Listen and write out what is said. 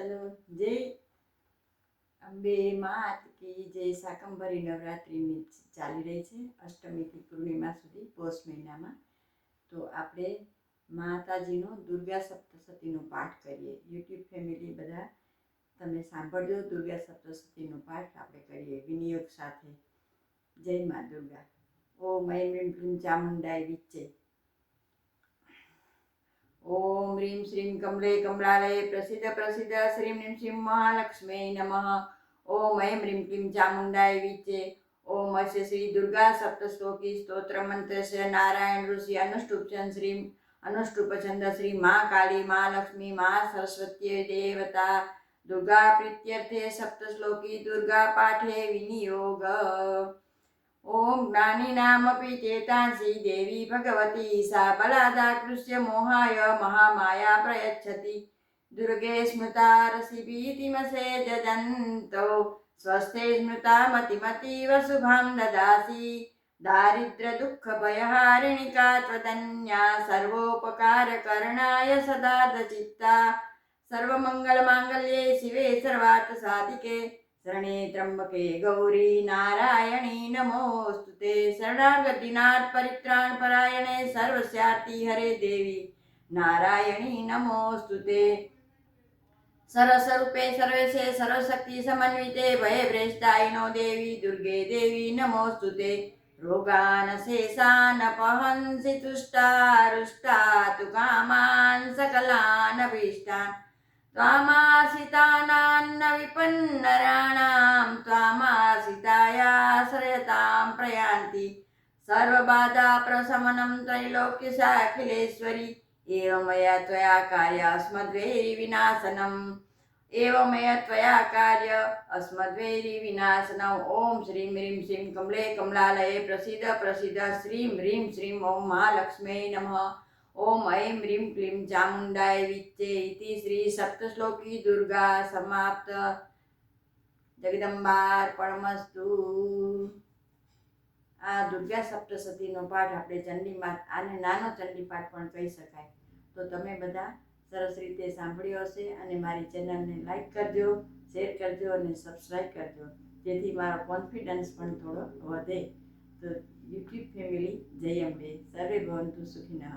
ચાલો, જય અંબે માત કી જય શાકંભરી નવરાત્રિની ચાલી રહી છે અષ્ટમીથી પૂર્ણિમા સુધી પોષ મહિનામાં. તો આપણે માતાજીનો દુર્ગા સપ્તશતીનો પાઠ કરીએ. યુટ્યુબ ફેમિલી બધા, તમે સાંભળજો દુર્ગા સપ્તશતીનો પાઠ આપણે કરીએ વિનિયોગ સાથે. જય મા દુર્ગા. ઓ ઐમ ચામુંડાઈ વિચ્ચે ઓમ રીમ શ્રીમ કમલે કમલાલય પ્રસિદ્ધ પ્રસિદ્ધ શ્રીમ રીમ શ્રીમ મહાલક્ષ્મી નમઃ ઓમ એમ રીમ ક્લીમ ચામુંડાય વિચે ઓમ અસ્ય શ્રી દુર્ગા સપ્તશ્લોકી સ્તોત્ર મંત્રસ્ય નારાયણ ઋષિ અનુષ્ટુપ્છન શ્રી અનુષ્ટુપછંદ શ્રી મા કાળી મા લક્ષ્મી મા સરસ્વતી દેવતા દુર્ગા પ્રીત્યર્થે સપ્તશ્લોકી દુર્ગા પાઠે વિનિયોગ ઓમ જ્ઞાનિનામપि ચેતાંસि દેવી ભગવતી सा बलादाकृष्य मोहाय महामाया प्रयच्छति दुर्गे स्मृता रसिभीतिमसे जजन्तौ स्वस्थे स्मृता मतिमतीव शुभां ददासि दारिद्र्यदुःखभयहारिणिका त्वदन्या सर्वोपकारकरणाय सदा दचित्ता सर्वमङ्गलमाङ्गल्ये शिवे सर्वार्थसाधिके శరణే ત્રંબકે ગૌરી નારાયણી નમોસ્તુ તે શરણાગતિનાથ પરિત્રાણ પરાયણે સર્વસ્યાર્થી હરે દેવી નારાયણી નમોસ્તુ તે સરસ્વરૂપે સર્વેશે સર્વશક્તિ સમન્વિતે ભયભ્રેષ્ટાયનો દેવી દુર્ગે દેવી નમોસ્તુ તે રોગાનશેષાનપહંસि તુષ્ટારુષ્ટા તુ કામાન સકલાનભીષ્ટાન विपन्नराणां त्वामाश्रितायाश्रयतां प्रयान्ति सर्वबाधाप्रशमनं त्रैलोक्यसाखिलेश्वरि एवमया त्वया कार्य अस्मद्वैरिविनाशनम् एवमया त्वया कार्य अस्मद्वैरिविनाशनम् ॐ श्रीं ह्रीं श्रीं कमले कमलालये प्रसीद प्रसीद श्रीं ह्रीं श्रीं ॐ महालक्ष्म्यै नमः ॐ ऐं ह्रीं क्लीं चामुण्डाय विच्चे इति श्रीसप्तश्लोकी दुर्गा समाप्त જગદંબાર્પણમસ્તુ આ દુર્ગા સપ્તશતીનો પાઠ આપણે ચંડીમાં આને નાનો ચંડી પાઠ પણ કહી શકાય તો તમે બધા સરસ રીતે સાંભળ્યો હશે અને મારી ચેનલને લાઈક કરજો શેર કરજો અને સબસ્ક્રાઈબ કરજો જેથી મારો કોન્ફિડન્સ પણ થોડો વધે તો યુટ્યુબ ફેમિલી જય અંબે સર્વે ભવંતુ સુખિનઃ